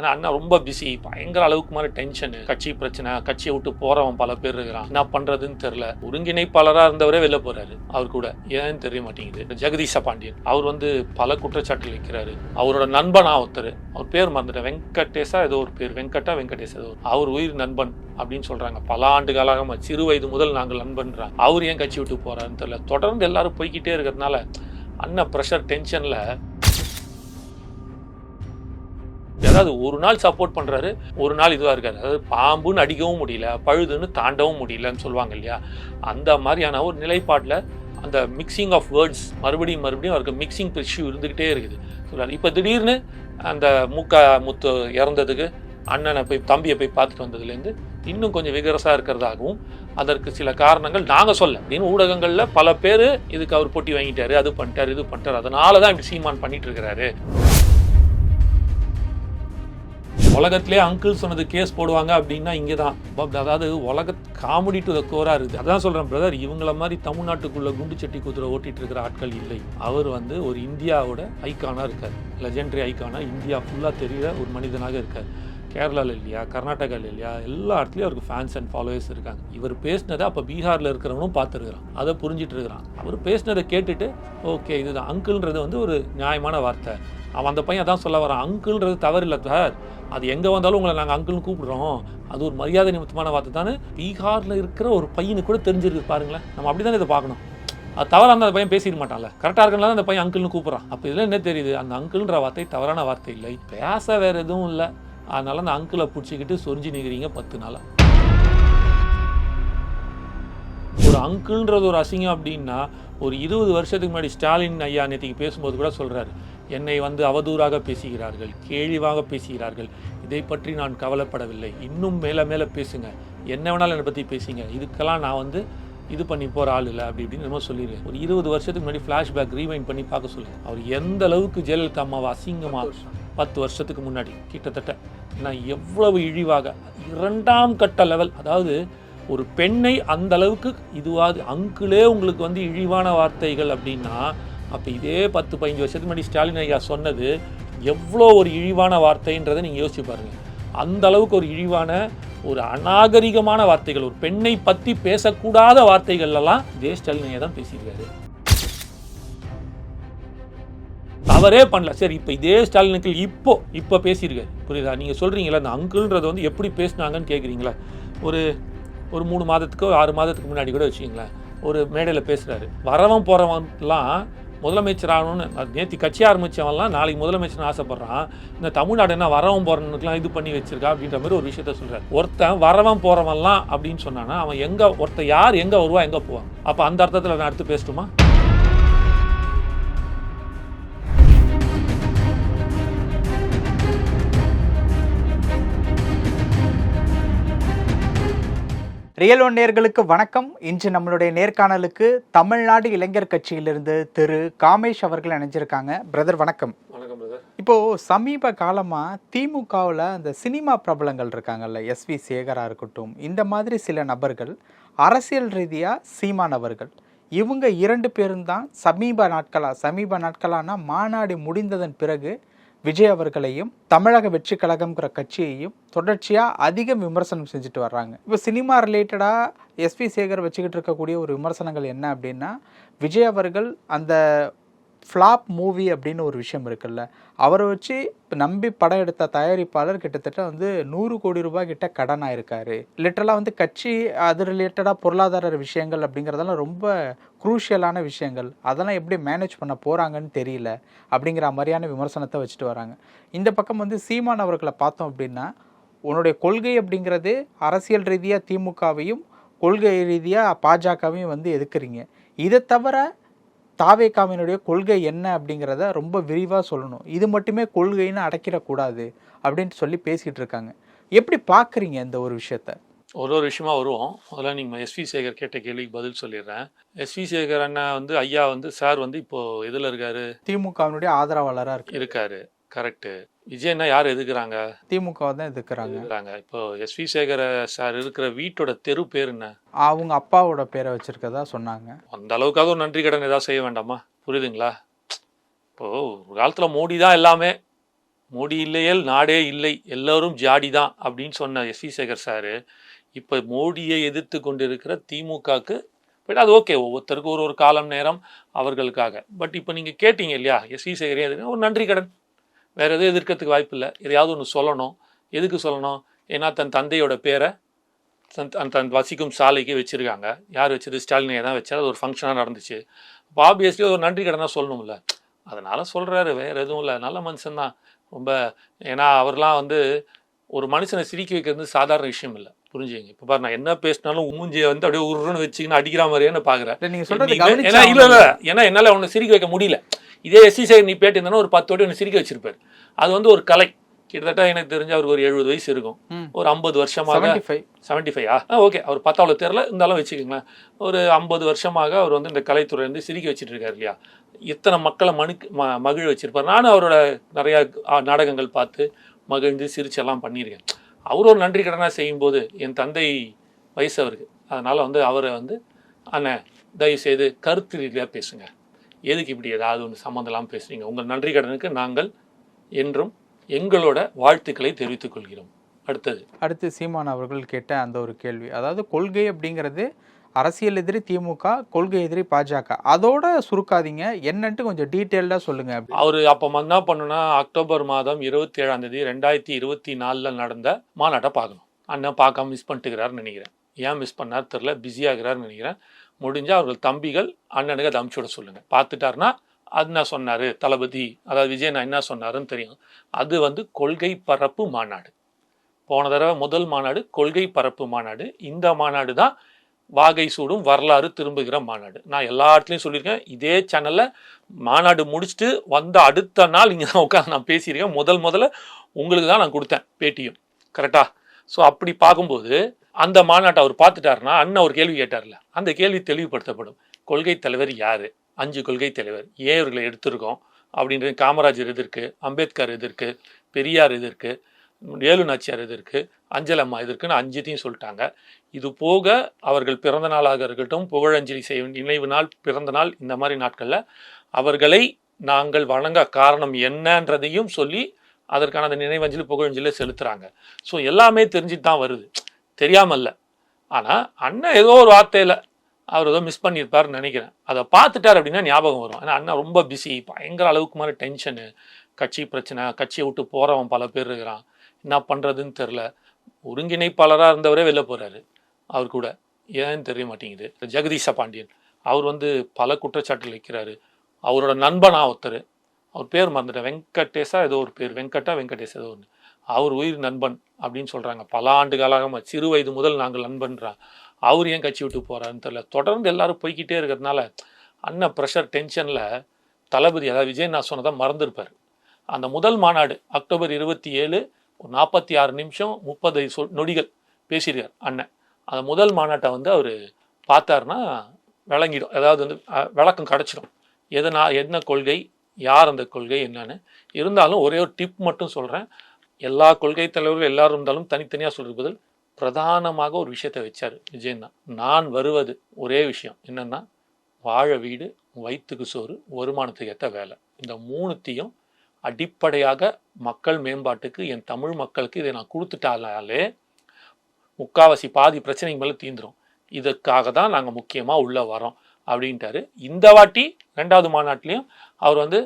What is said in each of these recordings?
ஏன்னா அண்ணா ரொம்ப பிஸி பயங்கர அளவுக்கு மாதிரி டென்ஷனு கட்சி பிரச்சனை கட்சியை விட்டு போறவன் பல பேர் இருக்கிறான். என்ன பண்றதுன்னு தெரியல. ஒருங்கிணைப்பாளராக இருந்தவரே வெளில போறாரு. அவர் கூட. ஏன்னு தெரிய மாட்டேங்குது. ஜெகதீஷ பாண்டியன். அவர் வந்து பல குற்றச்சாட்டில் வைக்கிறாரு. அவரோட நண்பனா ஒருத்தர். அவர் பேர் மறந்துட்டேன். வெங்கடேஷா ஏதோ ஒரு பேர். வெங்கட்டா வெங்கடேஷ் ஏதோ அவர் உயிர் நண்பன் அப்படின்னு சொல்றாங்க. பல ஆண்டு காலமாக சிறு வயது முதல் நாங்கள் நண்பன்றாங்க அவர் ஏன் கட்சி விட்டு போறாருன்னு தெரியல. தொடர்ந்து எல்லாரும் போய்கிட்டே இருக்கிறதுனால அண்ணன் ப்ரெஷர் டென்ஷன்ல அதாவது ஒரு நாள் சப்போர்ட் பண்றாரு ஒரு நாள் இதுவா இருக்காரு. அதாவது பாம்புன்னு அடிக்கவும் முடியல பழுதுன்னு தாண்டவும் முடியலன்னு சொல்லுவாங்க இல்லையா? அந்த மாதிரியான ஒரு நிலைப்பாட்டில் அந்த மிக்சிங் ஆஃப் வேர்ட்ஸ் மறுபடியும் மறுபடியும் அவருக்கு மிக்சிங் இஷ்யூ இருந்துக்கிட்டே இருக்குது. சொல்றாரு இப்போ திடீர்னு அந்த மூக்கா முத்து இறந்ததுக்கு அண்ணனை போய் தம்பியை போய் பார்த்துட்டு வந்ததுலேருந்து இன்னும் கொஞ்சம் விகரசாக இருக்கிறதாகவும் அதற்கு சில காரணங்கள் நாங்கள் சொல்ல அப்படின்னு ஊடகங்களில் பல பேர் இதுக்கு அவர் போட்டி வாங்கிட்டாரு அது பண்ணிட்டார் இது பண்ணிட்டார். அதனால தான் இப்படி சீமான் பண்ணிட்டு இருக்கிறாரு. உலகத்திலே அங்கிள் சொன்னது கேஸ் போடுவாங்க அப்படின்னா இங்கே தான் அதாவது உலக காமெடி டு த கோராக இருக்குது. அதான் சொல்கிறேன் பிரதர் இவங்கள மாதிரி தமிழ்நாட்டுக்குள்ளே குண்டு சட்டி குதிரை ஓட்டிகிட்டு இருக்கிற ஆட்கள் இல்லை. அவர் வந்து ஒரு இந்தியாவோட ஐக்கானாக இருக்கார். லெஜெண்டரி ஐக்கானாக இந்தியா ஃபுல்லாக தெரிகிற ஒரு மனிதனாக இருக்கார். கேரளாவில் இல்லையா கர்நாடகாவில் இல்லையா எல்லா இடத்துலையும் அவருக்கு ஃபேன்ஸ் அண்ட் ஃபாலோவர்ஸ் இருக்காங்க. இவர் பேசினதை அப்போ பீகாரில் இருக்கிறவனும் பார்த்துருக்குறான். அதை புரிஞ்சிட்டு இருக்கிறான். அவர் பேசினதை கேட்டுட்டு ஓகே இதுதான். அங்கிள்ன்றது வந்து ஒரு நியாயமான வார்த்தை. அவன் அந்த பையன் அதான் சொல்ல வரான் அங்கிள்ன்றது தவறு இல்லை சார். அது எங்கே வந்தாலும் உங்களை நாங்கள் அங்கிள்னு கூப்பிடுறோம். அது ஒரு மரியாதை நிமித்தமான வார்த்தை தானே. பீகாரில் இருக்கிற ஒரு பையனுக்கு கூட தெரிஞ்சிருக்கு பாருங்களேன். நம்ம அப்படி தானே இதை பார்க்கணும். அது தவறாக அந்த பையன் பேசிட மாட்டான்ல. கரெக்டாக இருக்கனால அந்த பையன் அங்கிள்னு கூப்பிட்றான். அப்போ இதில் என்ன தெரியுது? அந்த அங்கிள்ன்ற வார்த்தை தவறான வார்த்தை இல்லை. பேச வேறு எதுவும் இல்லை. அதனால் அந்த அங்கிளை பிடிச்சிக்கிட்டு சொரிஞ்சு நிற்கிறீங்க பத்து நாளாக ஒரு அங்கிள்ன்றது ஒரு அசிங்கம் அப்படின்னா ஒரு இருபது வருஷத்துக்கு முன்னாடி ஸ்டாலின் ஐயா நேற்றுக்கு பேசும்போது கூட சொல்கிறாரு என்னை வந்து அவதூறாக பேசுகிறார்கள் கேழிவாக பேசுகிறார்கள். இதை பற்றி நான் கவலைப்படவில்லை. இன்னும் மேலே மேலே பேசுங்க. என்ன வேணாலும் என்னை பற்றி பேசுங்க. இதுக்கெல்லாம் நான் வந்து இது பண்ணி போகிற ஆள் இல்லை அப்படி இப்படின்னு நம்ம சொல்லிடுவேன் ஒரு இருபது வருஷத்துக்கு முன்னாடி ஃப்ளாஷ்பேக் ரீவைண்ட் பண்ணி பார்க்க சொல்லுங்கள் அவர் எந்த அளவுக்கு ஜெயலலிதா அம்மாவை அசிங்கமாக பத்து வருஷத்துக்கு முன்னாடி கிட்டத்தட்ட நான் எவ்வளவு இழிவாக இரண்டாம் கட்ட லெவல் அதாவது ஒரு பெண்ணை அந்த அளவுக்கு இதுவாது அங்குலே உங்களுக்கு வந்து இழிவான வார்த்தைகள் அப்படின்னா அப்போ இதே பத்து பதினஞ்சு வருஷத்துக்கு முன்னாடி ஸ்டாலின் ஐயா சொன்னது எவ்வளோ ஒரு இழிவான வார்த்தைன்றதை நீங்கள் யோசிச்சு பாருங்க. அந்த அளவுக்கு ஒரு இழிவான ஒரு அநாகரிகமான வார்த்தைகள் ஒரு பெண்ணை பற்றி பேசக்கூடாத வார்த்தைகள்லாம் இதே ஸ்டாலின் ஐயா தான் பேசியிருக்காரு. தவறே பண்ணல. சரி இப்போ இதே ஸ்டாலினுக்கு இப்போ இப்போ பேசியிருக்காரு. புரியுதா? நீங்கள் சொல்கிறீங்களா அந்த அங்கிள்ன்றது வந்து எப்படி பேசுனாங்கன்னு கேட்குறீங்களா ஒரு ஒரு மூணு மாதத்துக்கோ ஆறு மாதத்துக்கு முன்னாடி கூட வச்சுக்கிங்களேன். ஒரு மேடையில் பேசுகிறாரு வரவன் போகிறவன்லாம் முதலமைச்சர் ஆகணும்னு நேற்று கட்சி ஆரம்பித்தவன்லாம் நாளைக்கு முதலமைச்சர்னு ஆசைப்பட்றான். இந்த தமிழ்நாடு என்ன வரவன் போகிறவனுக்குலாம் இது பண்ணி வச்சிருக்கா அப்படின்ற மாதிரி ஒரு விஷயத்த சொல்கிறார் ஒருத்தன் வரவன் போகிறவன்லாம் அப்படின்னு சொன்னான்னா அவன் எங்கே ஒருத்தன் யார் எங்கே வருவா எங்கே போவான் அப்போ அந்த அர்த்தத்தில் நான் அடுத்து பேசட்டுமா? ரியல் ஒன் நேயர்களுக்கு வணக்கம். இன்று நம்மளுடைய நேர்காணலுக்கு தமிழ்நாடு இளைஞர் கட்சியிலிருந்து திரு. காமேஷ் அவர்கள் இணைஞ்சிருக்காங்க. பிரதர் வணக்கம். இப்போ சமீப காலமா திமுகவில் அந்த சினிமா பிரபலங்கள் இருக்காங்கல்ல எஸ்வி சேகரா இருக்கட்டும் இந்த மாதிரி சில நபர்கள் அரசியல் ரீதியா சீமான் அவர்கள் இவங்க இரண்டு பேரும் தான் சமீப நாட்களா சமீப நாட்களானா மாநாடு முடிந்ததன் பிறகு விஜய் அவர்களையும் தமிழக வெற்றி கழகம்ங்கிற கட்சியையும் தொடர்ச்சியாக அதிகம் விமர்சனம் செஞ்சுட்டு வர்றாங்க. இப்போ சினிமா ரிலேட்டடாக எஸ்பி சேகர் வச்சுக்கிட்டு இருக்கக்கூடிய ஒரு விமர்சனங்கள் என்ன அப்படின்னா விஜய் அவர்கள் அந்த ஃப்ளாப் மூவி அப்படின்னு ஒரு விஷயம் இருக்குல்ல அவரை வச்சு நம்பி படம் எடுத்த தயாரிப்பாளர் கிட்டத்தட்ட வந்து நூறு கோடி ரூபாய் கிட்ட கடன் ஆயிருக்காரு லிட்டரலாக வந்து கட்சி அது ரிலேட்டடாக பொருளாதார விஷயங்கள் அப்படிங்கிறதெல்லாம் ரொம்ப குரூஷியலான விஷயங்கள். அதெல்லாம் எப்படி மேனேஜ் பண்ண போகிறாங்கன்னு தெரியல அப்படிங்கிற மாதிரியான விமர்சனத்தை வச்சுட்டு வராங்க. இந்த பக்கம் வந்து சீமான் அவர்களை பார்த்தோம் அப்படின்னா உன்னுடைய கொள்கை அப்படிங்கிறது அரசியல் ரீதியாக திமுகவையும் கொள்கை ரீதியாக பாஜகவையும் வந்து எதுக்குறீங்க? இதை தவிர தாவேகாவினுடைய கொள்கை என்ன அப்படிங்கிறத ரொம்ப விரிவாக சொல்லணும். இது மட்டுமே கொள்கைன்னு அடைக்கிடக்கூடாது அப்படின்ட்டு சொல்லி பேசிகிட்டு இருக்காங்க. எப்படி பார்க்குறீங்க இந்த ஒரு விஷயத்த? ஒரு ஒரு விஷயமா வருவோம். முதல்ல நீங்கள் எஸ்வி சேகர் கேட்ட கேள்விக்கு பதில் சொல்லிடுறேன். எஸ்வி சேகர் அண்ணா வந்து ஐயா வந்து சார் வந்து இப்போ எதில் இருக்காரு? திமுகவினுடைய ஆதரவாளராக இருக்கு இருக்காரு. கரெக்டு விஜய்னா யார் எதுக்குறாங்க? திமுக தான் எதுக்குறாங்க? இப்போ எஸ்வி சேகர சார் இருக்கிற வீட்டோட தெரு பேர் என்ன? அவங்க அப்பாவோட பேரை வச்சிருக்கதா சொன்னாங்க. அந்த அளவுக்காக ஒரு நன்றி கடன் ஏதாவது செய்ய வேண்டாமா? புரியுதுங்களா? இப்போ ஒரு காலத்தில் மோடி தான் எல்லாமே. மோடி இல்லையேல் நாடே இல்லை. எல்லோரும் ஜாடி தான் அப்படின்னு சொன்ன எஸ் வி சேகர் சார். இப்போ மோடியை எதிர்த்து கொண்டிருக்கிற திமுகக்கு பட் அது ஓகே ஒவ்வொருத்தருக்கும் ஒரு ஒரு காலம் நேரம் அவர்களுக்காக. பட் இப்போ நீங்கள் கேட்டீங்க இல்லையா? எஸ் வி சேகரே ஒரு நன்றி கடன். வேற எதுவும் எதிர்க்கிறதுக்கு வாய்ப்பு இல்லை எதையாவது ஒன்று சொல்லணும். எதுக்கு சொல்லணும்? ஏன்னா தன் தந்தையோட பேரை தன் தன் வசிக்கும் சாலைக்கு வச்சுருக்காங்க. யார் வச்சது? ஸ்டாலினே தான் வச்சார். அது ஒரு ஃபங்க்ஷனாக நடந்துச்சு. அப்போ ஆப்வியஸ்லி ஒரு நன்றி கடனாக சொல்லணும்ல. அதனால சொல்கிறாரு வேறு எதுவும் இல்லை. நல்ல மனுஷன்தான் ரொம்ப ஏன்னா அவர்லாம் வந்து ஒரு மனுஷனை சிரிக்க வைக்கிறது சாதாரண விஷயம் இல்லை. புரிஞ்சுங்க இப்போ பாரு நான் என்ன பேசினாலும் மூஞ்சியை வந்து அப்படியே உருன்னு வச்சுக்கின்னு அடிக்கிற மாதிரியே நான் பார்க்குறேன் ஏன்னா இல்ல ஏன்னா என்னால அவனை சிரிக்க வைக்க முடியல. இதே எஸ்சி சேகர் நீ பேட்டி இருந்தாலும் ஒரு பத்து வாட்டி உன்னை சிரிக்க வச்சிருப்பாரு. அது வந்து ஒரு கலை. கிட்டத்தட்ட எனக்கு தெரிஞ்ச அவருக்கு ஒரு எழுபது வயசு இருக்கும். ஒரு ஐம்பது வருஷமாக செவன்டி ஃபைவ் ஃபைவா ஓகே. அவர் பத்தாவில் தெரில இருந்தாலும் வச்சுக்கோங்களேன். ஒரு ஐம்பது வருஷமாக அவர் வந்து இந்த கலைத்துறை வந்து சிரிக்க வச்சிட்டு இருக்காரு இல்லையா? இத்தனை மக்களை மனுக்கு ம மகிழ வச்சிருப்பார். நானும் அவரோட நிறையா ஆ, நாடகங்கள் பார்த்து மகிழ்ந்து சிரிச்செல்லாம் பண்ணியிருக்கேன். அவர் ஒரு நன்றி கடனாக செய்யும்போது என் தந்தை வயசு அவருக்கு. அதனால் வந்து அவரை வந்து அண்ணன் தயவு செய்து கருத்து ரீதியாக பேசுங்க. எதுக்கு இப்படி ஏதாவது ஒன்று சம்மந்தம் இல்லாமல் பேசுறீங்க? உங்கள் நன்றி கடனுக்கு நாங்கள் என்றும் எங்களோட வாழ்த்துக்களை தெரிவித்துக் கொள்கிறோம். அடுத்தது. அடுத்து சீமான் அவர்கள் கேட்ட அந்த ஒரு கேள்வி. அதாவது கொள்கை அப்படிங்கிறது அரசியல் எதிரி திமுக கொள்கை எதிரி பாஜக. அதோட சுருக்காதீங்க. என்னன்ட்டு கொஞ்சம் டீட்டெயில்டாக சொல்லுங்க. அவர் அப்போ என்ன பண்ணுனா அக்டோபர் மாதம் இருபத்தி ஏழாம் தேதி ரெண்டாயிரத்தி இருபத்தி நாலில் நடந்த மாநாட்டை பார்க்கணும். அண்ணன் பார்க்காம மிஸ் பண்ணிட்டுக்கிறாருன்னு நினைக்கிறேன். ஏன் மிஸ் பண்ணார் தெரில பிஸியாகிறாருன்னு நினைக்கிறேன். முடிஞ்சால் அவர்கள் தம்பிகள் அண்ணனுக்கு அதை அமுச்சு விட சொல்லுங்கள் பார்த்துட்டாருன்னா அது என்ன சொன்னார்? தளபதி அதாவது விஜய் நான் என்ன சொன்னாருன்னு தெரியும். அது வந்து கொள்கை பரப்பு மாநாடு. போன தடவை முதல் மாநாடு கொள்கை பரப்பு மாநாடு. இந்த மாநாடு தான் வாகை சூடும் வரலாறு திரும்புகிற மாநாடு. நான் எல்லா இடத்துலையும் சொல்லியிருக்கேன் இதே சேனலில் மாநாடு முடிச்சுட்டு வந்த அடுத்த நாள் இங்கே தான் உட்காந்து நான் பேசியிருக்கேன். முதல் முதல்ல உங்களுக்கு தான் நான் கொடுத்தேன் பேட்டியும். கரெக்டாக ஸோ அப்படி பார்க்கும்போது அந்த மாநாட்டை அவர் பார்த்துட்டாருன்னா அண்ணன் ஒரு கேள்வி கேட்டார்ல. அந்த கேள்வி தெளிவுபடுத்தப்படும். கொள்கை தலைவர் யார்? அஞ்சு கொள்கை தலைவர். ஏன் இவர்களை எடுத்திருக்கோம்? அப்படின்றது காமராஜர் எதிர்க்கு அம்பேத்கர் எதிர்க்கு பெரியார் எதிர்க்கு ஏழு நாச்சியார் எதிர்க்கு அஞ்சலம்மா எதிர்க்குன்னு அஞ்சுத்தையும் சொல்லிட்டாங்க. இது போக அவர்கள் பிறந்த நாளாக இருக்கட்டும் புகழஞ்சலி செய்ய நினைவு நாள் பிறந்த நாள் இந்த மாதிரி நாட்களில் அவர்களை நாங்கள் வணங்க காரணம் என்னன்றதையும் சொல்லி அதற்கான அந்த நினைவஞ்சலி புகழஞ்சலியில் செலுத்துகிறாங்க ஸோ எல்லாமே தெரிஞ்சுட்டு தான் வருது. தெரியாமல்ல. ஆனால் அண்ணன் ஏதோ ஒரு வார்த்தையில் அவர் ஏதோ மிஸ் பண்ணியிருப்பாருன்னு நினைக்கிறேன். அதை பார்த்துட்டார் அப்படின்னா ஞாபகம் வரும். ஏன்னா அண்ணன் ரொம்ப பிஸி பயங்கர அளவுக்கு மாதிரி டென்ஷனு கட்சி பிரச்சனை கட்சியை விட்டு போகிறவன் பல பேர் இருக்கிறான். என்ன பண்ணுறதுன்னு தெரில ஒருங்கிணைப்பாளராக இருந்தவரே வெளில போகிறாரு அவர் கூட. ஏன்னு தெரிய மாட்டேங்குது? ஜெகதீஷ பாண்டியன். அவர் வந்து பல குற்றச்சாட்டில் வைக்கிறாரு. அவரோட நண்பனா ஒருத்தர். அவர் பேர் மறந்துட்டேன். வெங்கடேஷா ஏதோ ஒரு பேர். வெங்கட்டா வெங்கடேஷ் ஏதோ ஒன்று அவர் உயிர் நண்பன் அப்படின்னு சொல்கிறாங்க பல ஆண்டு காலமாக சிறு வயது முதல் நாங்கள் நண்பன்றான் அவர் ஏன் கட்சி விட்டு போகிறாருன்னு தெரியல. தொடர்ந்து எல்லாரும் போய்கிட்டே இருக்கிறதுனால அண்ணன் ப்ரெஷர் டென்ஷனில் தளபதி அதாவது விஜய் நான் சொன்னதான் மறந்துருப்பார். அந்த முதல் மாநாடு அக்டோபர் இருபத்தி ஏழு ஒரு நாற்பத்தி ஆறு நிமிஷம் முப்பது சொ நொடிகள் பேசியிருக்கார் அண்ணன். அந்த முதல் மாநாட்டை வந்து அவர் பார்த்தாருன்னா விளங்கிடும். அதாவது வந்து விளக்கம் கிடச்சிடும். எதனா என்ன கொள்கை யார் அந்த கொள்கை என்னன்னு. இருந்தாலும் ஒரே ஒரு டிப் மட்டும் சொல்கிறேன் எல்லா கொள்கை தலைவர்கள் எல்லாரும் இருந்தாலும் தனித்தனியாக சொல்றது பதில் பிரதானமாக ஒரு விஷயத்தை வச்சார் விஜயன் தான். நான் வருவது ஒரே விஷயம் என்னென்னா வாழ வீடு வயிற்றுக்கு சோறு வருமானத்துக்கு ஏற்ற வேலை. இந்த மூணுத்தையும் அடிப்படையாக மக்கள் மேம்பாட்டுக்கு என் தமிழ் மக்களுக்கு இதை நான் கொடுத்துட்டாலே முக்காவாசி பாதி பிரச்சனைக்கு மேலே தீந்துடும் இதுக்காக தான் நாங்கள் முக்கியமாக உள்ளே வரோம் அப்படின்ட்டாரு. இந்த வாட்டி ரெண்டாவது மாநாட்டிலையும் அவர் வந்து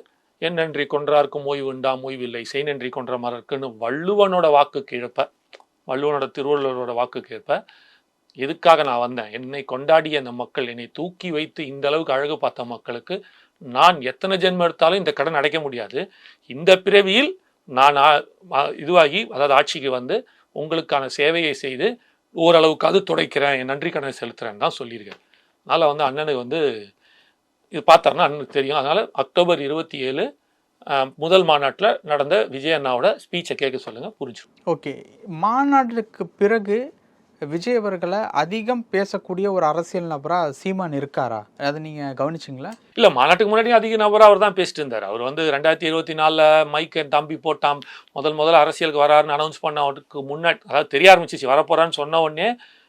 என் நன்றி கொன்றார்க்கும் ஓய்வு உண்டாம் ஓய்வில்லை. செய் நன்றி கொன்ற மறக்குன்னு வள்ளுவனோட வாக்கு இழப்ப வள்ளுவனோட திருவள்ளுவரோட வாக்கு கேட்ப. எதுக்காக நான் வந்தேன்? என்னை கொண்டாடிய அந்த மக்கள் என்னை தூக்கி வைத்து இந்த அளவுக்கு அழகு பார்த்த மக்களுக்கு நான் எத்தனை ஜென்மம் எடுத்தாலும் இந்த கடன் அடைக்க முடியாது. இந்த பிறவியில் நான் இதுவாகி அதாவது ஆட்சிக்கு வந்து உங்களுக்கான சேவையை செய்து ஓரளவுக்காவது துடைக்கிறேன். என் நன்றி கடனை செலுத்துறேன்னு தான் சொல்லியிருக்கேன். அதனால் வந்து அண்ணனுக்கு வந்து இது பார்த்தாருன்னா அண்ணனுக்கு தெரியும். அதனால் அக்டோபர் இருபத்தி ஏழு முதல் மாநாட்டில் நடந்த விஜய் அண்ணாவோட ஸ்பீச்சை கேட்க சொல்லுங்கள் புரிஞ்சிடும் ஓகே. மாநாட்டுக்கு பிறகு விஜய் அவர்களை அதிகம் பேசக்கூடிய ஒரு அரசியல் நபராக சீமான் இருக்காரா? அதை நீங்கள் கவனிச்சிங்களா? இல்லை மாநாட்டுக்கு முன்னாடி அதிக நபராக அவர் தான் பேசிட்டு இருந்தார். அவர் வந்து ரெண்டாயிரத்தி இருபத்தி நாலில் மைக் என் தம்பி போட்டான். முதல் முதல்ல அரசியலுக்கு வராருன்னு அனௌன்ஸ் பண்ண அவருக்கு முன்னாடி அதாவது தெரிய ஆரம்பிச்சிச்சு வரப்போறான்னு சொன்ன உடனே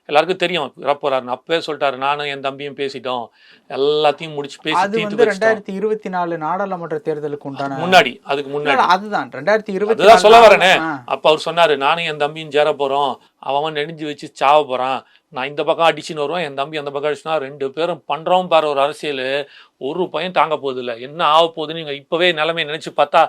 எல்லாருக்கும் தெரியும். வரப்போறாருன்னு அப்பவே சொல்லிட்டாரு. நானும் என் தம்பியும் பேசிட்டோம். எல்லாத்தையும் முடிச்சு பேசி அது வந்து ரெண்டாயிரத்தி இருபத்தி நாலு நாடாளுமன்ற தேர்தலுக்கு உண்டான முன்னாடி. அதுக்கு முன்னாடி. அதுதான். ரெண்டாயிரத்தி இருபத்தி சொல்ல வரேனே. அப்ப அவர் சொன்னாரு நானும் என் தம்பியும் சேர போறோம். அவன் அவன் நெடுஞ்சு வச்சு சாவ போறான். நான் இந்த பக்கம் அடிச்சுன்னு வருவேன். என் தம்பி அந்த பக்கம் அடிச்சுனா ரெண்டு பேரும் பண்றோம் பாரு. ஒரு அரசியல். ஒரு பையன் தாங்க போகுது இல்ல. என்ன ஆக போகுதுன்னு நீங்க இப்பவே நிலைமையை நினைச்சு பார்த்தா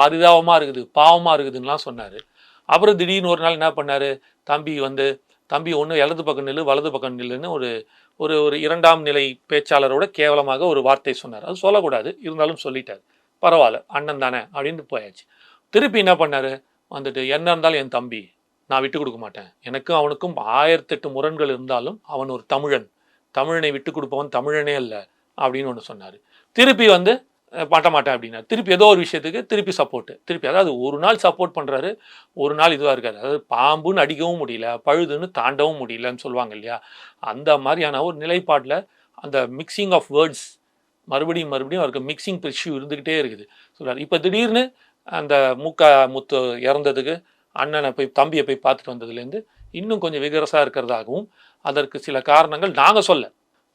பரிதாபமா இருக்குது பாவமா இருக்குதுன்னுலாம் சொன்னாரு. அப்புறம் திடீர்னு ஒரு நாள் என்ன பண்ணாரு? தம்பி வந்து தம்பி ஒன்று இடது பக்கம் நில்லு வலது பக்கம் நில்லுன்னு ஒரு ஒரு ஒரு இரண்டாம் நிலை பேச்சாளரோட கேவலமாக ஒரு வார்த்தை சொன்னார். அது சொல்லக்கூடாது இருந்தாலும் சொல்லிட்டார். பரவாயில்ல அண்ணன் தானே அப்படின்னு போயாச்சு. திருப்பி என்ன பண்ணார்? வந்துட்டு என்ன இருந்தாலும் என் தம்பி நான் விட்டு கொடுக்க மாட்டேன். எனக்கும் அவனுக்கும் ஆயிரத்தெட்டு முரண்கள் இருந்தாலும் அவன் ஒரு தமிழன். தமிழனை விட்டு கொடுப்பவன் தமிழனே இல்லை அப்படின்னு ஒன்று சொன்னார். திருப்பி வந்து பண்ண மாட்டேன் அப்படின்னா. திருப்பி ஏதோ ஒரு விஷயத்துக்கு திருப்பி சப்போர்ட்டு திருப்பி அதாவது ஒரு நாள் சப்போர்ட் பண்ணுறாரு ஒரு நாள் இதுவாக இருக்காது அதாவது பாம்புன்னு அடிக்கவும் முடியல பழுதுன்னு தாண்டவும் முடியலன்னு சொல்லுவாங்க இல்லையா? அந்த மாதிரியான ஒரு நிலைப்பாட்டில் அந்த மிக்சிங் ஆஃப் வேர்ட்ஸ் மறுபடியும் மறுபடியும் அவருக்கு மிக்சிங் இஷ்யூ இருந்துக்கிட்டே இருக்குது. சொல்கிறார் இப்போ திடீர்னு அந்த மூக்கா முத்து இறந்ததுக்கு அண்ணனை போய் தம்பியை போய் பார்த்துட்டு வந்ததுலேருந்து இன்னும் கொஞ்சம் விகரசாக இருக்கிறதாகவும் அதற்கு சில காரணங்கள் நாங்கள் சொல்ல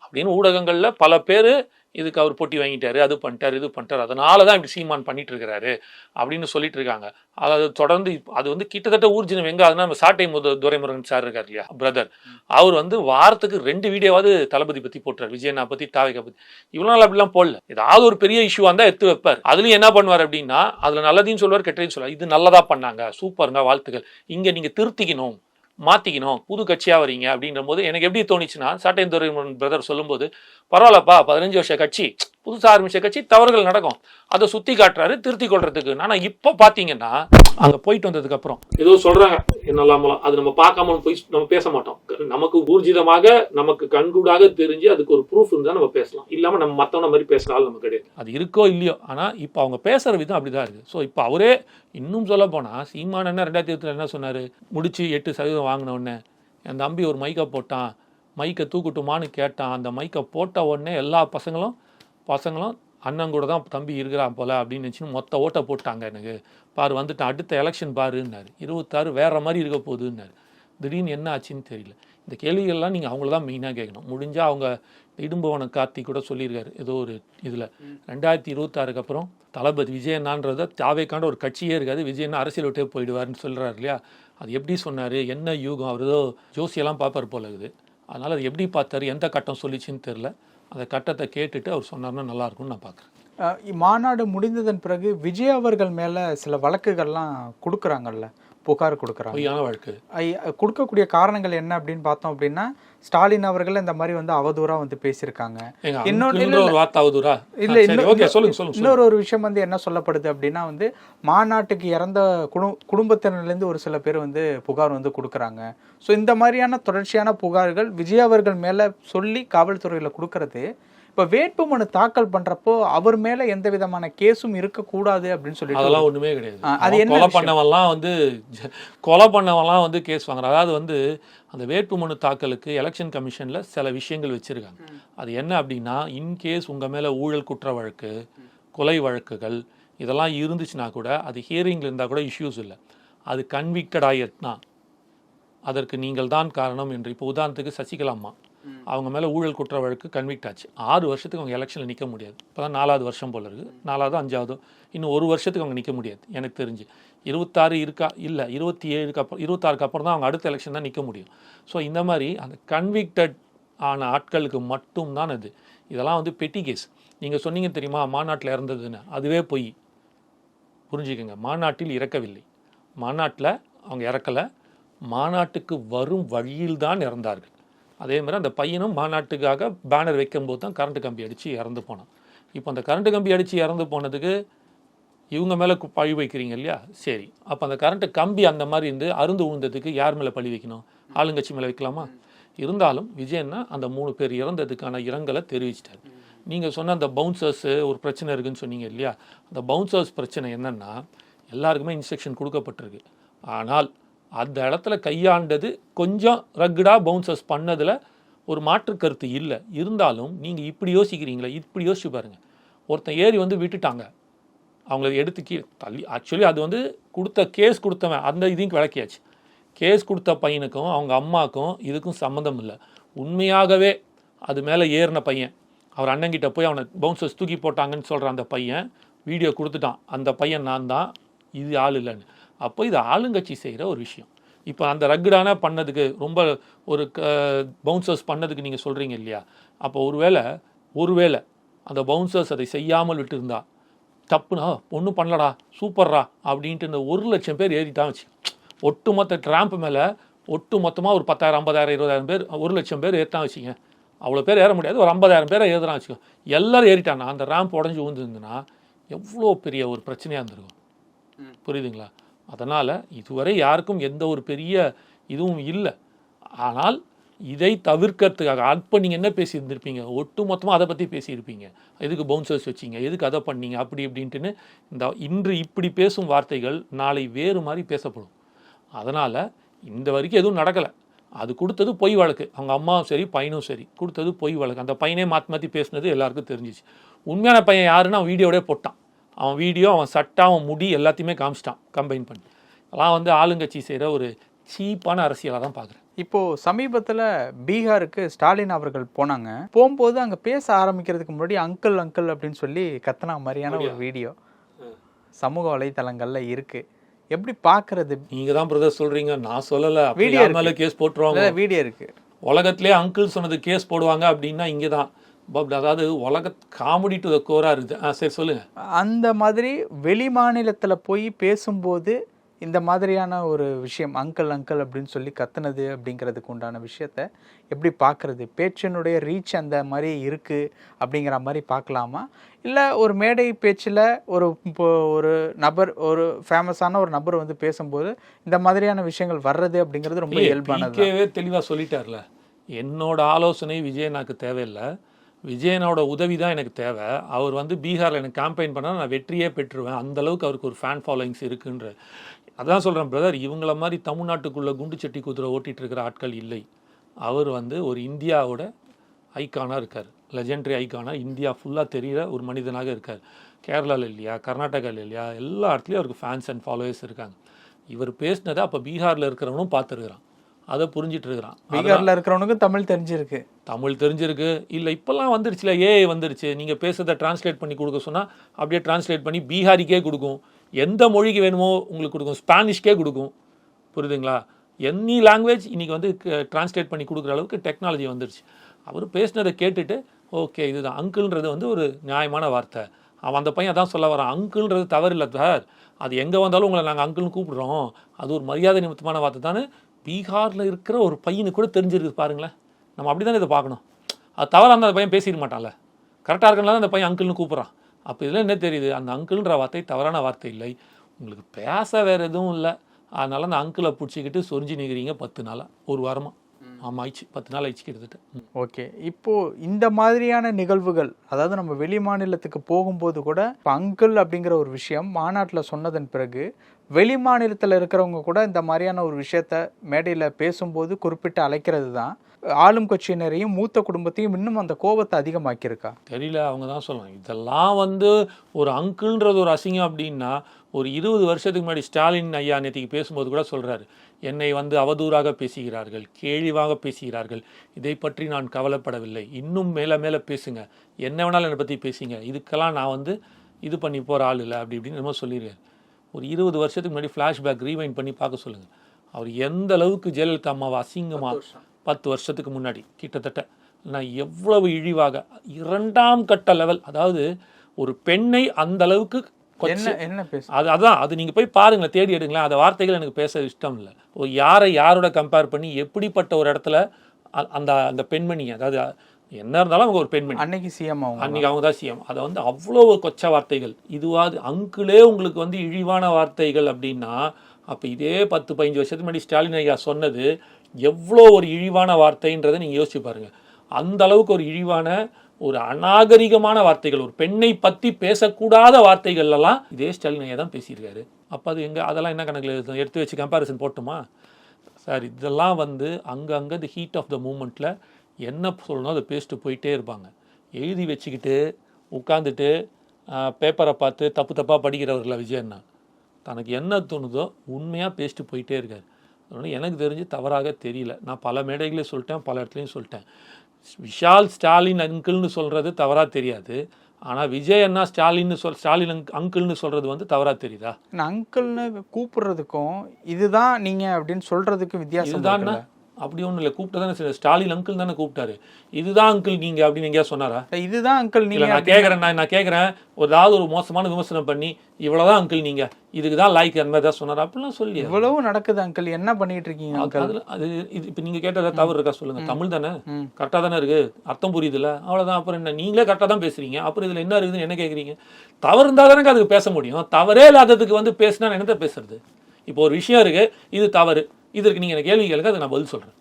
அப்படின்னு ஊடகங்களில் பல பேர் இதுக்கு அவர் பொட்டி வாங்கிட்டாரு அது பண்ணிட்டாரு இது பண்ணிட்டார் அதனால தான் இப்படி சீமான் பண்ணிட்டு இருக்கிறாரு அப்படின்னு சொல்லிட்டு இருக்காங்க அதாவது தொடர்ந்து அது வந்து கிட்டத்தட்ட ஊர்ஜினம் எங்க? அதுனா நம்ம சாட்டை முத துரைமுருகன் சார் இருக்கார் இல்லையா பிரதர் அவர் வந்து வாரத்துக்கு ரெண்டு வீடியோவாவது தளபதி பத்தி போட்டுறாரு விஜயனா பத்தி தாவிகா பத்தி. இவ்வளவு நாள் அப்படிலாம் போடல. ஏதாவது ஒரு பெரிய இஷ்யூ வந்தா எடுத்து வைப்பார். அதுலயும் என்ன பண்ணுவார் அப்படின்னா அதுல நல்லதையும் சொல்லுவார் கெட்டதையும் சொல்லுவார். இது நல்லதா பண்ணாங்க சூப்பருங்க வாழ்த்துக்கள். இங்க நீங்க திருத்திக்கணும் மாத்திக்கணும் புது கட்சியா வரீங்க அப்படின்ற போது எனக்கு எப்படி தோணுச்சுன்னா சாட்டையன் துரைமுருகன் பிரதர் சொல்லும்போது பரவாயில்லப்பா பதினஞ்சு வருஷ கட்சி புதுசா ஆரம்பிச்ச கட்சி தவறுகள் நடக்கும். அதை சுத்தி காட்டுறாரு திருத்தி கொள்றதுக்கு ஆனா இப்ப பாத்தீங்கன்னா அங்க போயிட்டு வந்ததுக்கு அப்புறம். ஏதோ சொல்றாங்க என்னெல்லாமலாம் அது நம்ம பார்க்காம போய் நம்ம பேச மாட்டோம். நமக்கு ஊர்ஜிதமாக நமக்கு கண்கூடாக தெரிஞ்சு அதுக்கு ஒரு ப்ரூஃப் இருந்தா நம்ம பேசலாம். இல்லாம நம்ம மத்தவன மாதிரி பேசுறாலும் நம்ம கிடையாது. அது இருக்கோ இல்லையோ ஆனா இப்ப அவங்க பேசுற விதம் அப்படிதான் இருக்கு. ஸோ இப்ப அவரே இன்னும் சொல்ல போனா சீமான் என்ன ரெண்டாயிரத்தி இருபத்துல என்ன சொன்னாரு? முடிச்சு எட்டு சதவீதம் வாங்கின உடனே என் தம்பி ஒரு மைக்கை போட்டான் மைக்கை தூக்கட்டுமான்னு கேட்டான். அந்த மைக்கை போட்ட உடனே எல்லா பசங்களும் பசங்களும் அண்ணன் கூட தான் தம்பி இருக்கிறான் போல அப்படின்னு நினச்சின்னு மொத்த ஓட்டை போட்டாங்க எனக்கு. பாரு வந்துட்டான். அடுத்த எலெக்ஷன் பாருன்னாரு. இருபத்தாறு வேற மாதிரி இருக்க போகுதுன்னாரு. திடீர்னு என்ன ஆச்சுன்னு தெரியல. இந்த கேள்விகள்லாம் நீங்கள் அவங்கள தான் மெயினாக கேட்கணும். முடிஞ்சால் அவங்க இடும்பவன கார்த்தி கூட சொல்லியிருக்காரு. ஏதோ ஒரு இதில். ரெண்டாயிரத்தி இருபத்தாறுக்கு அப்புறம் தளபதி விஜயண்ணான்றத தாவேக்காண்ட ஒரு கட்சியே இருக்காது. விஜயண்ணா அரசியல் விட்டே போயிடுவாருன்னு சொல்கிறாரு இல்லையா? அது எப்படி சொன்னார்? என்ன யூகம்? அவர் ஏதோ ஜோசியெல்லாம் பார்ப்பார் போல இருக்குது. அதனால் அது எப்படி பார்த்தாரு எந்த கட்டம் சொல்லிச்சுன்னு தெரில அந்த கட்டத்தை கேட்டுட்டு அவர் சொன்னார்னா நல்லா இருக்கும்னு நான் பார்க்குறேன். மாநாடு முடிந்ததன் பிறகு விஜய் அவர்கள் மேலே சில வழக்குகள்லாம் கொடுக்குறாங்கல்ல. புகார் கொடுக்குறாங்க. பொய்யான வழக்கு. கொடுக்கக்கூடிய காரணங்கள் என்ன அப்படின்னு பார்த்தோம் அப்படின்னா ஸ்டாலின் அவர்கள் இந்த மாதிரி வந்து அவதூறா வந்து பேசியிருக்காங்க. இன்னொரு- ஒரு விஷயம் வந்து என்ன சொல்லப்படுது அப்படின்னா வந்து மாநாட்டுக்கு இறந்த குடும் குடும்பத்தினர்லேருந்து ஒரு சில பேர் வந்து புகார் வந்து கொடுக்குறாங்க. ஸோ இந்த மாதிரியான தொடர்ச்சியான புகார்கள் விஜய் அவர்கள் மேலே சொல்லி காவல்துறையில் கொடுக்கறது இப்போ வேட்புமனு தாக்கல் பண்றப்போ அவர் மேல எந்த விதமான கேஸும் இருக்கக்கூடாது அப்படின்னு சொல்லிட்டு அதெல்லாம் ஒண்ணுமே கிடையாது. அது கொலை விஷயம்? பண்ணவன்லாம் வந்து கொலை பண்ணவன்லாம் வந்து கேஸ் வாங்குறான். அதாவது வந்து அந்த வேட்புமனு தாக்கலுக்கு எலெக்ஷன் கமிஷன்ல சில விஷயங்கள் வச்சிருக்காங்க. அது என்ன அப்படின்னா இன்கேஸ் உங்க மேல ஊழல் குற்ற வழக்கு கொலை வழக்குகள் இதெல்லாம் இருந்துச்சுன்னா கூட அது ஹியரிங்ல இருந்தா கூட இஷ்யூஸ் இல்லை. அது கன்விக்டட் ஆயிட்டுனா அதற்கு நீங்கள் தான் காரணம் என்று. இப்போ உதாரணத்துக்கு சசிகலா அம்மா. அவங்க மேலே ஊழல் குற்ற வழக்கு கன்விக்ட் ஆச்சு. ஆறு வருஷத்துக்கு அவங்க எலெக்ஷனில் நிற்க முடியாது. இப்போ தான் நாலாவது வருஷம் போல இருக்குது நாலாவது அஞ்சாவது இன்னும் ஒரு வருஷத்துக்கு அவங்க நிற்க முடியாது. எனக்கு தெரிஞ்சு. இருபத்தாறு இருக்கா? இல்லை. இருபத்தி ஏழுக்கு அப்புறம் இருபத்தாறுக்கு அப்புறம் தான் அவங்க அடுத்த எலெக்ஷன் தான் நிற்க முடியும். ஸோ இந்த மாதிரி அந்த கன்விக்டட் ஆன ஆட்களுக்கு மட்டும்தான் அது. இதெல்லாம் வந்து பெட்டி கேஸ் நீங்கள் சொன்னீங்க தெரியுமா? மாநாட்டில் இறந்ததுன்னு. அதுவே பொய். புரிஞ்சுக்கோங்க. மாநாட்டில் இறக்கவில்லை. மாநாட்டில் அவங்க இறக்கலை. மாநாட்டுக்கு வரும் வழியில் தான் இறந்தார்கள். அதே மாதிரி அந்த பையனும் மாநாட்டுக்காக பேனர் வைக்கும்போது தான் கரண்ட்டு கம்பி அடித்து இறந்து போனான். இப்போ அந்த கரண்ட்டு கம்பி அடித்து இறந்து போனதுக்கு இவங்க மேலே பழி வைக்கிறீங்க இல்லையா? சரி. அப்போ அந்த கரண்ட்டு கம்பி அந்த மாதிரி இருந்து அருந்து உழுந்ததுக்கு யார் மேலே பழி வைக்கணும்? ஆளுங்கட்சி மேலே வைக்கலாமா? இருந்தாலும் விஜயன்னா அந்த மூணு பேர் இறந்ததுக்கான இரங்கலை தெரிவிச்சிட்டார். நீங்கள் சொன்ன அந்த பவுன்சர்ஸு ஒரு பிரச்சனை இருக்குன்னு சொன்னீங்க இல்லையா? அந்த பவுன்சர்ஸ் பிரச்சனை என்னென்னா எல்லாருக்குமே இன்ஸ்ட்ரக்ஷன் கொடுக்கப்பட்டிருக்கு. ஆனால் அந்த இடத்துல கையாண்டது கொஞ்சம் ரக்குடாக பவுன்சர்ஸ் பண்ணதில் ஒரு மாற்று கருத்து இல்லை. இருந்தாலும் நீங்கள் இப்படி யோசிக்கிறீங்களே இப்படி யோசிச்சு பாருங்கள் ஒருத்தன் ஏறி வந்து விட்டுட்டாங்க. அவங்கள எடுத்து கீழே தள்ளி ஆக்சுவலி அது வந்து கொடுத்த கேஸ் கொடுத்தவன் அந்த இதையும் விளக்கியாச்சு. கேஸ் கொடுத்த பையனுக்கும் அவங்க அம்மாவுக்கும் இதுக்கும் சம்மந்தம் இல்லை. உண்மையாகவே அது மேலே ஏறின பையன். அவர் அண்ணங்கிட்ட போய் அவனை பவுன்சர்ஸ் தூக்கி போட்டாங்கன்னு சொல்கிற அந்த பையன் வீடியோ கொடுத்துட்டான். அந்த பையன் நான் தான் இது ஆள் இல்லைன்னு. அப்போ இது ஆளுங்கட்சி செய்கிற ஒரு விஷயம். இப்போ அந்த ரக்குடான பண்ணதுக்கு ரொம்ப ஒரு பவுன்சர்ஸ் பண்ணதுக்கு நீங்கள் சொல்கிறீங்க இல்லையா? அப்போ ஒருவேளை ஒருவேளை அந்த பவுன்சர்ஸ் அதை செய்யாமல் விட்டிருந்தா தப்புனா ஒன்றும் பண்ணலடா சூப்பர்ரா அப்படின்ட்டு இந்த ஒரு லட்சம் பேர் ஏறிட்டான் வச்சு ஒட்டுமொத்த ட்ராம்ப் மேலே ஒட்டு மொத்தமாக ஒரு பத்தாயிரம் ஐம்பதாயிரம் இருபதாயிரம் பேர் ஒரு லட்சம் பேர் ஏறிட்டான் வச்சுங்க அவ்வளோ பேர் ஏற முடியாது ஒரு ஐம்பதாயிரம் பேரை ஏறுறான் வச்சுக்கோ எல்லாரும் ஏறிட்டானா அந்த ரேம்ப் உடஞ்சி விழுந்துருந்துன்னா எவ்வளோ பெரிய ஒரு பிரச்சனையாக இருந்திருக்கும். புரியுதுங்களா? அதனால் இதுவரை யாருக்கும் எந்த ஒரு பெரிய இதுவும் இல்லை. ஆனால் இதை தவிர்க்கிறதுக்காக அப்போ நீங்கள் என்ன பேசியிருந்திருப்பீங்க? ஒட்டு மொத்தமாக அதை பற்றி பேசியிருப்பீங்க. எதுக்கு பவுன்சர்ஸ் வச்சீங்க? எதுக்கு அதை பண்ணீங்க? அப்படி இப்படின்ட்டுன்னு இந்த இன்று இப்படி பேசும் வார்த்தைகள் நாளை வேறு மாதிரி பேசப்படும். அதனால் இந்த வரைக்கும் எதுவும் நடக்கலை. அது கொடுத்தது பொய் வழக்கு. அவங்க அம்மாவும் சரி பையனும் சரி கொடுத்தது பொய் வழக்கு. அந்த பையனே மாற்றி மாற்றி பேசுனது எல்லாருக்கும் தெரிஞ்சிச்சு. உண்மையான பையன் யாருன்னா வீடியோடே போட்டான். அவன் வீடியோ அவன் சட்டை அவன் முடி எல்லாத்தையுமே காமிச்சிட்டான் கம்பைன் பண்ணி. அதெல்லாம் வந்து ஆளுங்கட்சி செய்கிற ஒரு சீப்பான அரசியலாக தான் பார்க்குறேன் இப்போ சமீபத்தில் பீகாருக்கு ஸ்டாலின் அவர்கள் போனாங்க. போகும்போது அங்கே பேச ஆரம்பிக்கிறதுக்கு முன்னாடி அங்கிள் அங்கிள் அப்படின்னு சொல்லி கத்தனா மாதிரியான ஒரு வீடியோ. சமூக வலைத்தளங்கள்ல இருக்கு. எப்படி பார்க்கறது நீங்கள் தான் பிரதர் சொல்கிறீங்க நான் சொல்லலை. வீடியோ. மேலே கேஸ் போட்டுருவாங்க? வீடியோ இருக்கு. உலகத்திலே அங்கிள் சொன்னது கேஸ் போடுவாங்க அப்படின்னா இங்கே தான் பட் அதாவது உலக காமெடி டு த கோராக இருக்குது. ஆ சரி சொல்லுங்கள் அந்த மாதிரி வெளி மாநிலத்துல போய் பேசும்போது இந்த மாதிரியான ஒரு விஷயம் அங்கிள் அங்கிள் அப்படின்னு சொல்லி கத்துனது அப்படிங்கிறதுக்கு உண்டான விஷயத்த எப்படி பார்க்கறது பேச்சினுடைய ரீச் அந்த மாதிரி இருக்கு அப்படிங்கிற மாதிரி பார்க்கலாமா இல்லை ஒரு மேடை பேச்சில் ஒரு இப்போ ஒரு நபர் ஒரு ஃபேமஸான ஒரு நபர் வந்து பேசும்போது இந்த மாதிரியான விஷயங்கள் வர்றது அப்படிங்கிறது ரொம்ப இயல்பானது தெளிவாக சொல்லிட்டார்ல. என்னோட ஆலோசனை விஜயனாக்கு தேவையில்லை. விஜயனோட உதவி தான் எனக்கு தேவை. அவர் வந்து பீகாரில் எனக்கு கேம்பெயின் பண்ணால் நான் வெற்றியே பெற்றுருவேன். அந்த அளவுக்கு அவருக்கு ஒரு ஃபேன் ஃபாலோயிங்ஸ் இருக்குன்ற. அதான் சொல்கிறேன் பிரதர் இவங்கள மாதிரி தமிழ்நாட்டுக்குள்ளே குண்டு செட்டி குதிரை ஓட்டிகிட்டு இருக்கிற ஆட்கள் இல்லை. அவர் வந்து ஒரு இந்தியாவோட ஐக்கானாக இருக்கார். லெஜெண்டரி ஐக்கானாக இந்தியா ஃபுல்லாக தெரிகிற ஒரு மனிதனாக இருக்கார். கேரளாவில் இல்லையா கர்நாடகாவில் இல்லையா எல்லா இடத்துலையும் அவருக்கு ஃபேன்ஸ் அண்ட் ஃபாலோவர்ஸ் இருக்காங்க. இவர் பேசினதை அப்போ பீகாரில் இருக்கிறவனும் பார்த்துருக்குறான். அதை புரிஞ்சிட்டு இருக்கிறான் பீகார்ல இருக்கிறவனுக்கும் தமிழ் தெரிஞ்சிருக்கு. தமிழ் தெரிஞ்சிருக்கு. இல்லை இப்போல்லாம் வந்துருச்சுல ஏஐ வந்துருச்சு. நீங்கள் பேசுறதை டிரான்ஸ்லேட் பண்ணி கொடுக்க சொன்னால் அப்படியே டிரான்ஸ்லேட் பண்ணி பீகாரிக்கே கொடுக்கும். எந்த மொழிக்கு வேணுமோ உங்களுக்கு கொடுக்கும். ஸ்பானிஷ்கே கொடுக்கும். புரியுதுங்களா? எனி லாங்குவேஜ் இன்னைக்கு வந்து டிரான்ஸ்லேட் பண்ணி கொடுக்குற அளவுக்கு டெக்னாலஜி வந்துருச்சு. அவர் பேசினதை கேட்டுட்டு ஓகே இதுதான். அங்கிள்ன்றது வந்து ஒரு நியாயமான வார்த்தை. அவன் அந்த பையன் அதான் சொல்ல வரான். அங்கிள்ன்றது தவறு இல்லை சார். அது எங்கே வந்தாலும் உங்களை நாங்கள் அங்கிள்னு கூப்பிடுறோம். அது ஒரு மரியாதை நிமித்தமான வார்த்தை தானே பீகாரில் இருக்கிற ஒரு பையனுக்கு கூட தெரிஞ்சிருக்கு பாருங்களேன். நம்ம அப்படி தானே இதை பார்க்கணும். அது தவறாக இருந்தால் அந்த பையன் பேசிட மாட்டான்ல. கரெக்டாக இருக்கனால அந்த பையன் அங்கிள்னு கூப்பிட்றான். அப்போ இதில் என்ன தெரியுது? அந்த அங்கிள்ன்ற வார்த்தை தவறான வார்த்தை இல்லை. உங்களுக்கு பேச வேறு எதுவும் இல்லை. அதனால் அந்த அங்கிளை பிடிச்சிக்கிட்டு சொரிஞ்சு நிற்கிறீங்க பத்து நாளாக ஒரு வாரமாக ஆமாம் ஆயிடுச்சு பத்து நாள் ஆயிடுச்சு கிட்டத்தட்ட. ஓகே. இப்போ இந்த மாதிரியான நிகழ்வுகள் அதாவது நம்ம வெளி மாநிலத்துக்கு போகும்போது கூட இப்போ அங்கிள் அப்படிங்கிற ஒரு விஷயம் மாநாட்டில் சொன்னதன் பிறகு வெளி மாநிலத்தில் இருக்கிறவங்க கூட இந்த மாதிரியான ஒரு விஷயத்த மேடையில் பேசும்போது குறிப்பிட்டு அழைக்கிறது தான் ஆளும் கட்சியினரையும் மூத்த குடும்பத்தையும் இன்னும் அந்த கோபத்தை அதிகமாக்கியிருக்கா? தெரியல அவங்க தான் சொல்லலாம் இதெல்லாம் வந்து ஒரு அங்கிள்ன்றது ஒரு அசிங்கம் அப்படின்னா ஒரு இருபது வருஷத்துக்கு முன்னாடி ஸ்டாலின் ஐயா நேற்றுக்கு பேசும்போது கூட சொல்கிறாரு என்னை வந்து அவதூறாக பேசுகிறார்கள் கேழிவாக பேசுகிறார்கள். இதை பற்றி நான் கவலைப்படவில்லை. இன்னும் மேலே மேலே பேசுங்க. என்ன வேணாலும் என்னை பற்றி பேசுங்க. இதுக்கெல்லாம் நான் வந்து இது பண்ணி போகிற ஆள் இல்லை. அப்படி இப்படின்னு என்னமோ சொல்லிடுறாரு. ஒரு இருபது வருஷத்துக்கு முன்னாடி ஃப்ளாஷ்பேக் ரீவைண்ட் பண்ணி பார்க்க சொல்லுங்கள் அவர் எந்த அளவுக்கு ஜெயலலிதா அம்மாவை அசிங்கமாக பத்து வருஷத்துக்கு முன்னாடி கிட்டத்தட்ட. நான் எவ்வளவு இழிவாக இரண்டாம் கட்ட லெவல் அதாவது ஒரு பெண்ணை அந்த அளவுக்கு என்ன என்ன பேச? அது அதான் அது நீங்கள் போய் பாருங்களேன் தேடி எடுங்களேன். அந்த வார்த்தைகள் எனக்கு பேச இஷ்டம் இல்லை. யாரை யாரோட கம்பேர் பண்ணி எப்படிப்பட்ட ஒரு இடத்துல அந்த அந்த பெண்மணி அதாவது என்ன இருந்தாலும் அவங்க ஒரு பெண்மணி. அன்னைக்கு சிஎம் அவங்க அன்னைக்கு அவங்க தான் சிஎம் அதை வந்து அவ்வளோ ஒரு கொச்ச வார்த்தைகள். இதுவாது அங்கிளே உங்களுக்கு வந்து இழிவான வார்த்தைகள் அப்படின்னா அப்போ இதே பத்து பதினஞ்சு வருஷத்துக்கு முன்னாடி ஸ்டாலின் ஐயா சொன்னது எவ்வளோ ஒரு இழிவான வார்த்தைன்றதை நீங்கள் யோசிச்சு பாருங்க. அந்த அளவுக்கு ஒரு இழிவான ஒரு அநாகரிகமான வார்த்தைகள் ஒரு பெண்ணை பற்றி பேசக்கூடாத வார்த்தைகள்லாம் இதே ஸ்டாலின் ஐயா தான் பேசியிருக்காரு. அப்போ அது எங்கே அதெல்லாம் என்ன கணக்கில் எடுத்து- எடுத்து வச்சு கம்பேரிசன் போட்டுமா? சார் இதெல்லாம் வந்து அங்கங்கே இந்த ஹீட் ஆஃப் த மூமெண்ட்டில் என்ன சொல்லணும் அதை பேசிட்டு போயிட்டே இருப்பாங்க. எழுதி வச்சுக்கிட்டு உட்காந்துட்டு பேப்பரை பார்த்து தப்பு தப்பாக படிக்கிறவர்கள விஜயண்ணா தனக்கு என்ன தோணுதோ உண்மையாக பேசிட்டு போயிட்டே இருக்கார். அதனால எனக்கு தெரிஞ்சு தவறாக தெரியல. நான் பல மேடைகளையும் சொல்லிட்டேன் பல இடத்துலையும் சொல்லிட்டேன். விஷால் ஸ்டாலின் அங்கிள்னு சொல்கிறது தவறாக தெரியாது ஆனால் விஜய் அண்ணா ஸ்டாலின்னு சொல் ஸ்டாலின் அங்க் அங்கிள்னு சொல்கிறது வந்து தவறாக தெரியுதா நான் அங்கிள்னு கூப்பிடுறதுக்கும் இதுதான் நீங்க அப்படின்னு சொல்றதுக்கும் வித்தியாசம் இருக்குல்ல? அப்படி ஒன்றும் இல்லை. கூப்பிட்டு தானே ஸ்டாலின் அங்கிள் தானே கூப்பிட்டாரு. இதுதான் அங்கிள் நீங்கள் அப்படின்னு எங்கேயா சொன்னாரா? இதுதான் அங்கிள் இல்லை நீங்க நான் கேட்குறேன் நான் நான் கேட்குறேன் ஒரு ஏதாவது ஒரு மோசமான விமர்சனம் பண்ணி இவ்வளோதான் அங்கிள் நீங்கள் இதுக்கு தான் லைக் அந்த மாதிரி தான் சொன்னார்? அப்படிலாம் சொல்லி இவ்வளவு நடக்குது அங்கிள் என்ன பண்ணிட்டு இருக்கீங்க அதில் அது இது இப்போ நீங்கள் கேட்டதா தவறு இருக்கா சொல்லுங்கள் தமிழ் தானே. கரெக்டாக தானே இருக்குது அர்த்தம் புரியுதுல்ல. அவ்வளோதான் அப்புறம் என்ன? நீங்களே கரெக்டாக தான் பேசுகிறீங்க அப்புறம் இதில் என்ன இருக்குதுன்னு என்ன கேட்குறீங்க தவறு இருந்தால் தானே அதுக்கு பேச முடியும். தவறே இல்லாததுக்கு வந்து பேசினா என்னத்த பேசுறது? இப்போ ஒரு விஷயம் இருக்குது இது தவறு. இதற்கு நீங்கள் எனக்கு கேள்வி கேளுங்க அதை நான் பதில் சொல்கிறேன்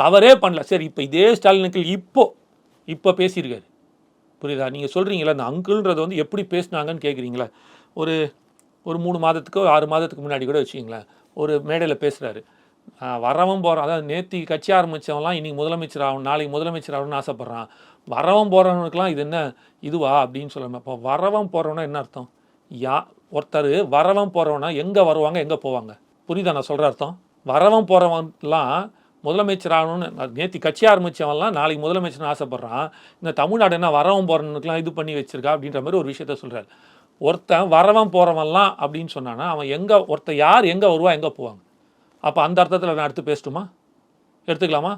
தவறே பண்ணல. சரி இப்போ இதே ஸ்டாலினுக்கு இப்போது இப்போ இப்போ பேசியிருக்காரு. புரியுதா? நீங்கள் சொல்கிறீங்களா அந்த அங்கிள்ன்றது வந்து எப்படி பேசுனாங்கன்னு கேட்குறீங்களா ஒரு ஒரு மூணு மாதத்துக்கோ ஆறு மாதத்துக்கு முன்னாடி கூட வச்சுக்கிங்களேன். ஒரு மேடையில் பேசுகிறாரு வரவன் போகிறான் அதாவது நேத்தி கட்சி ஆரம்பித்தவன்லாம் இன்னைக்கு முதலமைச்சர் ஆகணும் நாளைக்கு முதலமைச்சர் ஆகணும்னு ஆசைப்பட்றான். வரவன் போகிறவனுக்குலாம் இது என்ன இதுவா அப்படின்னு சொல்லணும். இப்போ வரவன் போகிறவனா என்ன அர்த்தம்? யா ஒருத்தர் வரவன் போகிறவனா எங்கே வருவாங்க எங்கே போவாங்க? புரியுதா நான் சொல்கிற அர்த்தம்? வரவன் போகிறவன்லாம் முதலமைச்சர் ஆகணும்னு நேற்று கட்சி ஆரம்பித்தவன்லாம் நாளைக்கு முதலமைச்சர்னு ஆசைப்பட்றான். இந்த தமிழ்நாடு என்ன வரவன் போகிறவனுக்குலாம் இது பண்ணி வச்சிருக்கா அப்படின்ற மாதிரி ஒரு விஷயத்த சொல்கிறார் ஒருத்தன் வரவன் போகிறவன்லாம் அப்படின்னு சொன்னான்னா அவன் எங்கே ஒருத்தன் யார் எங்கே வருவா எங்கே போவாங்க? அப்போ அந்த அர்த்தத்தில் நான் எடுத்து பேசட்டுமா? எடுத்துக்கலாமா?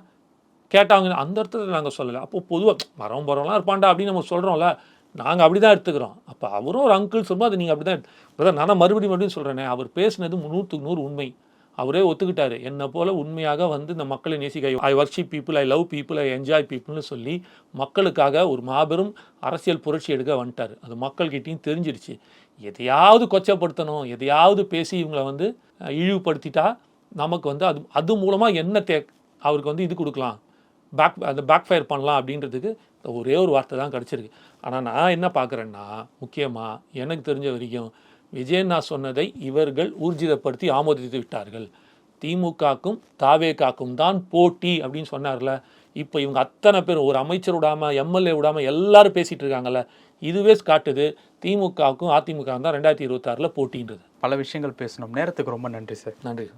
கேட்டாங்க அந்த அர்த்தத்தில் நாங்கள் சொல்லலை. அப்போ பொதுவாக வரவன் போகிறவங்களாம் இருப்பான்டா அப்படின்னு நம்ம சொல்கிறோம்ல நாங்கள் அப்படி தான் எடுத்துக்கிறோம். அப்போ அவரும் ஒரு அங்கிள் சொல்லும்போது அதை நீங்கள் அப்படி தான் பிரதர் நான் மறுபடியும் மறுபடியும் சொல்கிறேனே அவர் பேசினது நூற்றுக்கு நூறு உண்மை. அவரே ஒத்துக்கிட்டாரு. என்னை போல உண்மையாக வந்து இந்த மக்களை நேசிக்க I worship people I love people I enjoy பீப்புள்னு சொல்லி மக்களுக்காக ஒரு மாபெரும் அரசியல் புரட்சி எடுக்க வந்துட்டார். அது மக்கள்கிட்டையும் தெரிஞ்சிருச்சு. எதையாவது கொச்சப்படுத்தணும் எதையாவது பேசி இவங்களை வந்து இழிவுபடுத்திட்டா நமக்கு வந்து அது அது மூலமாக என்ன தே அவருக்கு வந்து இது கொடுக்கலாம். பேக் அந்த பேக் ஃபயர் பண்ணலாம் அப்படின்றதுக்கு ஒரே ஒரு வார்த்தை தான் கிடச்சிருக்கு. ஆனால் நான் என்ன பார்க்குறேன்னா முக்கியமாக எனக்கு தெரிஞ்ச வரைக்கும் விஜயன் நான் சொன்னதை இவர்கள் ஊர்ஜிதப்படுத்தி ஆமோதித்து விட்டார்கள். திமுகக்கும் தாவேகாக்கும் தான் போட்டி அப்படின்னு சொன்னார்ல. இப்போ இவங்க அத்தனை பேர் ஒரு அமைச்சர் விடாமல் எம்எல்ஏ விடாமல் எல்லாரும் பேசிகிட்டு இருக்காங்கல்ல. இதுவே காட்டுது திமுகவுக்கும் அதிமுக தான் ரெண்டாயிரத்தி இருபத்தாறில் போட்டின்றது. பல விஷயங்கள் பேசணும் நேரத்துக்கு ரொம்ப நன்றி சார். நன்றி